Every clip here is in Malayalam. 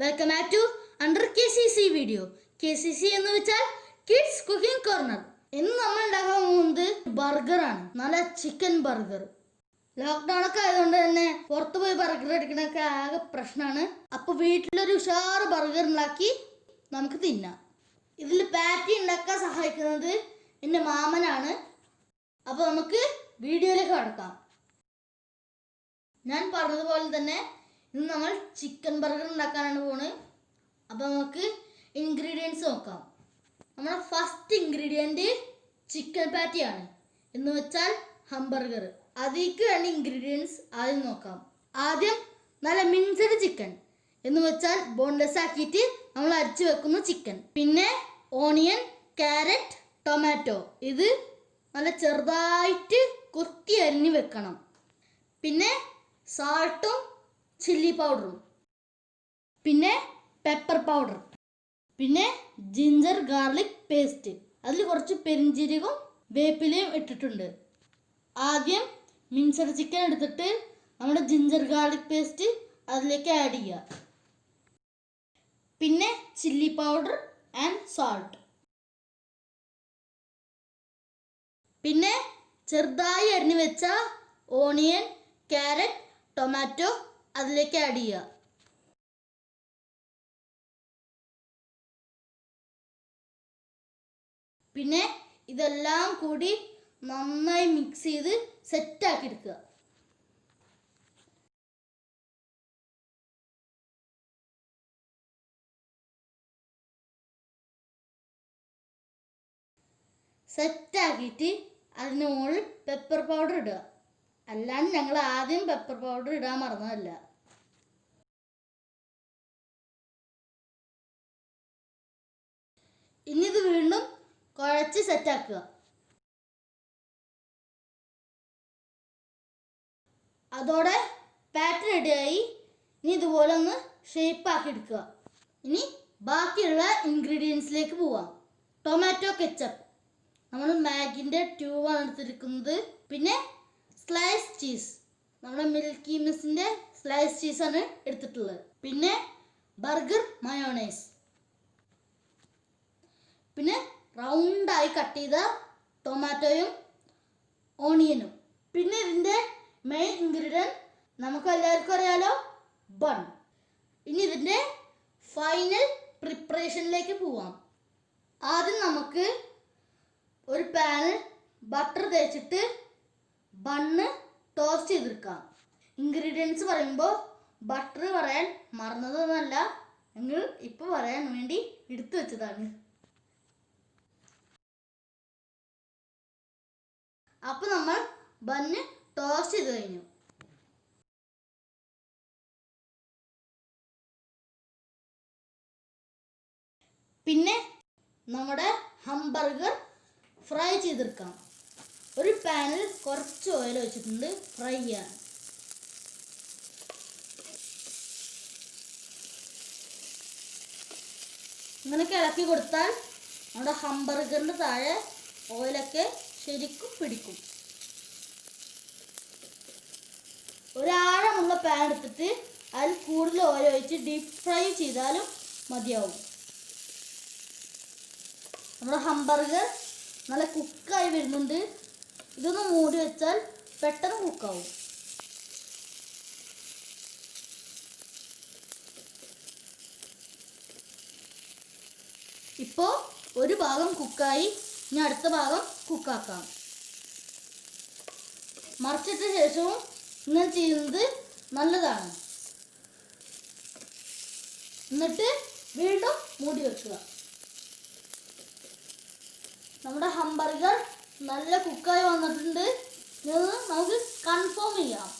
Welcome back to under K C C video K C C എന്ന് വെച്ചാൽ കിഡ്സ് കുക്കിംഗ് കോർണർ ഇന്ന് നമ്മൾ ഉണ്ടാക്കാൻ പോകുന്നത് ബർഗറാണ് നല്ല ചിക്കൻ ബർഗർ ലോക്ക്ഡൗൺ ഒക്കെ ആയതുകൊണ്ട് തന്നെ പുറത്തു പോയി ബർഗർ എടുക്കണൊക്കെ ആകെ പ്രശ്നമാണ്. അപ്പൊ വീട്ടിലൊരു ഉഷാറ് ബർഗർ ഉണ്ടാക്കി നമുക്ക് തിന്നാം. ഇതിൽ പാറ്റി ഉണ്ടാക്കാൻ സഹായിക്കുന്നത് എന്റെ മാമനാണ്. അപ്പോൾ നമുക്ക് വീഡിയോയിലേക്ക് കടക്കാം. ഞാൻ പറഞ്ഞതുപോലെ തന്നെ ഇന്ന് നമ്മൾ ചിക്കൻ ബർഗർ ഉണ്ടാക്കാനാണ് പോണത് അപ്പോൾ നമുക്ക് ഇൻഗ്രീഡിയൻസ് നോക്കാം. നമ്മുടെ ഫസ്റ്റ് ഇൻഗ്രീഡിയന്റ് ചിക്കൻ പാറ്റിയാണ് എന്ന് വെച്ചാൽ ഹംബർഗർ അതിലേക്ക് വേണ്ട ഇൻഗ്രീഡിയൻസ് ആദ്യം നോക്കാം. ആദ്യം നല്ല മിൻസഡ് ചിക്കൻ എന്ന് വെച്ചാൽ ബോൺലെസ് ആക്കിയിട്ട് നമ്മൾ അരച്ച് വെക്കുന്ന ചിക്കൻ പിന്നെ ഓണിയൻ ക്യാരറ്റ് ടൊമാറ്റോ ഇത് നല്ല ചെറുതായിട്ട് കുത്തി അരിഞ്ഞ് വെക്കണം. പിന്നെ സാൾട്ടും ചില്ലി പൗഡറും പിന്നെ പെപ്പർ പൗഡർ പിന്നെ ജിഞ്ചർ ഗാർലിക് പേസ്റ്റ് അതിൽ കുറച്ച് പെരിഞ്ചീരകവും വേപ്പിലയും ഇട്ടിട്ടുണ്ട്. ആദ്യം മിൻസഡ് ചിക്കൻ എടുത്തിട്ട് നമ്മുടെ ജിഞ്ചർ ഗാർലിക് പേസ്റ്റ് അതിലേക്ക് ആഡ് ചെയ്യുക. പിന്നെ ചില്ലി പൗഡർ ആൻഡ് സോൾട്ട് പിന്നെ ചെറുതായി അരിഞ്ഞു വെച്ച ഓണിയൻ ക്യാരറ്റ് ടൊമാറ്റോ അതിലേക്ക് ആഡ് ചെയ്യുക. പിന്നെ ഇതെല്ലാം കൂടി നന്നായി മിക്സ് ചെയ്ത് സെറ്റാക്കി എടുക്കുക. സെറ്റാക്കിയിട്ട് അതിന് മുകളിൽ പെപ്പർ പൗഡർ ഇടുക. അല്ലാണ്ട് ഞങ്ങൾ ആദ്യം പെപ്പർ പൗഡർ ഇടാൻ മറന്നതല്ല. ഇനി ഇത് വീണ്ടും കുഴച്ച് സെറ്റാക്കുക. അതോടെ പാറ്റ് റെഡിയായി ഇനി ഇതുപോലെ ഒന്ന് ഷേപ്പ് ആക്കി എടുക്കുക. ഇനി ബാക്കിയുള്ള ഇൻഗ്രീഡിയൻസിലേക്ക് പോവാം. ടൊമാറ്റോ കെച്ചപ്പ് നമ്മൾ മാഗിന്റെ ട്യൂബാണ് എടുത്തിരിക്കുന്നത്. പിന്നെ സ്ലൈസ് ചീസ് നമ്മുടെ മിൽക്കി മിസ്സിന്റെ സ്ലൈസ് ചീസാണ് എടുത്തിട്ടുള്ളത്. പിന്നെ ബർഗർ മയോണൈസ് പിന്നെ റൗണ്ടായി കട്ട് ചെയ്ത ടൊമാറ്റോയും ഓണിയനും പിന്നെ ഇതിന്റെ മെയിൻ ഇൻഗ്രീഡിയന്റ് നമുക്ക് എല്ലാവർക്കും അറിയാലോ ബൺ ഇനി ഇതിന്റെ ഫൈനൽ പ്രിപ്പറേഷനിലേക്ക് പോവാം. ആദ്യം നമുക്ക് ഒരു പാനിൽ ബട്ടർ തേച്ചിട്ട് ബണ്ണ് ടോസ്റ്റ് ചെയ്തെടുക്കാം. ഇൻഗ്രീഡിയൻസ് പറയുമ്പോൾ ബട്ടർ പറയാൻ മറന്നതൊന്നുമല്ല നിങ്ങൾ ഇപ്പോൾ പറയാൻ വേണ്ടി എടുത്തു വെച്ചതാണ് അപ്പോൾ നമ്മൾ ബന്ന് ടോസ്റ്റ് ചെയ്ത് കഴിഞ്ഞു. പിന്നെ നമ്മുടെ ഹംബർഗർ ഫ്രൈ ചെയ്തെടുക്കാം. ഒരു പാനിൽ കുറച്ച് ഓയിൽ വെച്ചിട്ടുണ്ട് ഫ്രൈ ചെയ്യാൻ. ഇങ്ങനെ ഇളക്കി കൊടുത്താൽ നമ്മുടെ ഹംബർഗറിന്റെ താഴെ ഓയിലൊക്കെ ശരിക്കും പിടിക്കും. ഒരാഴമുള്ള പാൻ എടുത്തിട്ട് അതിൽ കൂടുതൽ ഓയിൽ ഒഴിച്ച് ഡീപ് ഫ്രൈ ചെയ്താലും മതിയാവും. നമ്മുടെ ഹംബർഗർ നല്ല കുക്കായി വരുന്നുണ്ട്. ഇതൊന്ന് മൂടി വെച്ചാൽ പെട്ടെന്ന് കുക്കാവും ഇപ്പോൾ ഒരു ഭാഗം കുക്കായി ഇനി അടുത്ത ഭാഗം കുക്കാക്കാം മറിച്ചിട്ട ശേഷവും ഇങ്ങനെ ചെയ്യുന്നത് നല്ലതാണ്. എന്നിട്ട് വീണ്ടും മൂടി വെക്കുക. നമ്മുടെ ഹംബർഗർ നല്ല കുക്കായി വന്നിട്ടുണ്ട്. നമുക്ക് കൺഫേം ചെയ്യാം.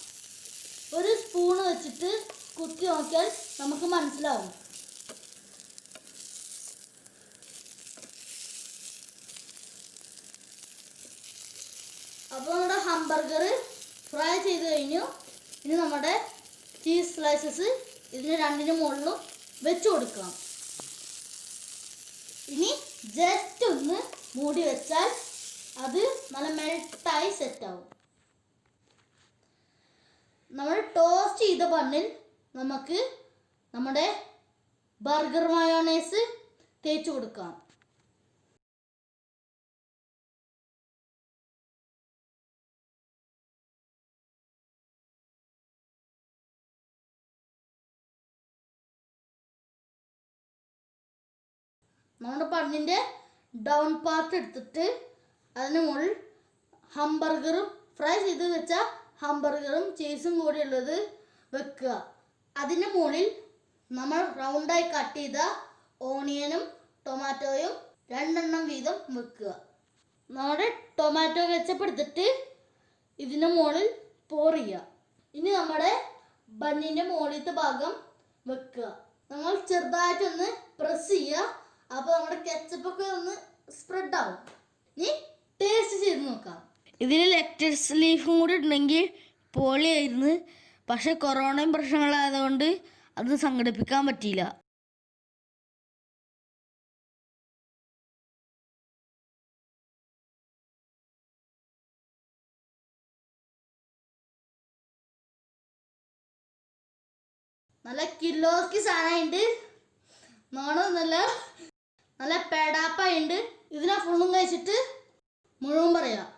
ഒരു സ്പൂണ് വെച്ചിട്ട് കുത്തി നോക്കിയാൽ നമുക്ക് മനസ്സിലാവും. അപ്പോൾ നമ്മുടെ ഹംബർഗർ ഫ്രൈ ചെയ്ത് കഴിഞ്ഞു. ഇനി നമ്മുടെ ചീസ് സ്ലൈസസ് ഇതിന് രണ്ടിന് മുകളിലും വെച്ച് കൊടുക്കണം. ഇനി ജസ്റ്റ് ഒന്ന് മൂടി വെച്ചാൽ അത് നല്ല മെൽട്ടായി സെറ്റാവും നമ്മൾ ടോസ്റ്റ് ചെയ്ത ബണ്ണിൽ നമുക്ക് നമ്മുടെ ബർഗർ മയോണൈസ് തേച്ച് കൊടുക്കാം. നമ്മുടെ പണ്ണിന്റെ ഡൗൺ പാർട്ട് എടുത്തിട്ട് അതിന് മുകളിൽ ഹംബർഗറും ഫ്രൈ ചെയ്ത് വെച്ച ഹംബർഗറും ചീസും കൂടി ഉള്ളത് വെക്കുക. അതിന് മുകളിൽ നമ്മൾ റൗണ്ടായി കട്ട് ചെയ്ത ഓണിയനും ടൊമാറ്റോയും രണ്ടെണ്ണം വീതം വെക്കുക. നമ്മുടെ ടൊമാറ്റോ വെച്ചപ്പെടുത്തിട്ട് ഇതിന് മുകളിൽ പോർ ചെയ്യുക. ഇനി നമ്മുടെ ബണ്ണിന്റെ മുകളിലത്തെ ഭാഗം വെക്കുക. നമ്മൾ ചെറുതായിട്ടൊന്ന് പ്രസ് ചെയ്യുക. അപ്പോൾ നമ്മുടെ കെച്ചപ്പ് ഒക്കെ ഒന്ന് സ്പ്രെഡ് ആവും. നീ ടേസ്റ്റ് ചെയ്ത് നോക്കാം. ഇതിൽ ലെറ്റസ് ലീഫും കൂടി ഉണ്ടെങ്കിൽ പോളിയായിരുന്നു. പക്ഷെ കൊറോണയും പ്രശ്നങ്ങളായതുകൊണ്ട് അത് സംഘടിപ്പിക്കാൻ പറ്റിയില്ല. നല്ല കിലോക്ക് സാധനമുണ്ട്. നാണോ നല്ല? നല്ല പേടാപ്പായുണ്ട്. ഇതിനെ ഫുള്ളും കഴിച്ചിട്ട് മുഴുവൻ പറയാം.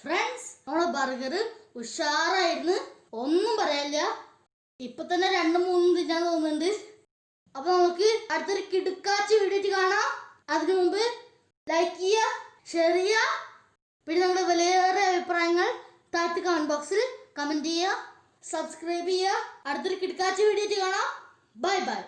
ഫ്രണ്ട്സ് നമ്മുടെ ബർഗർ ഉഷാറായിരുന്നു. ഒന്നും പറയാനില്ല. ഇപ്പൊ തന്നെ രണ്ടും മൂന്നും തിന്നാൻ തോന്നുന്നുണ്ട്. അപ്പൊ നമുക്ക് അടുത്തൊരു കിടുക്കാച്ചി വീഡിയോ കാണാം. അതിനു മുമ്പ് ലൈക്ക് ചെയ്യുക ഷെയർ ചെയ്യുക. പിന്നെ നമ്മുടെ വിലയേറെ അഭിപ്രായങ്ങൾ താഴത്ത് കമന്റ് ബോക്സിൽ കമന്റ് ചെയ്യുക സബ്സ്ക്രൈബ് ചെയ്യുക. അടുത്തൊരു കിടുക്കാച്ചി വീഡിയോ കാണാം. Bye by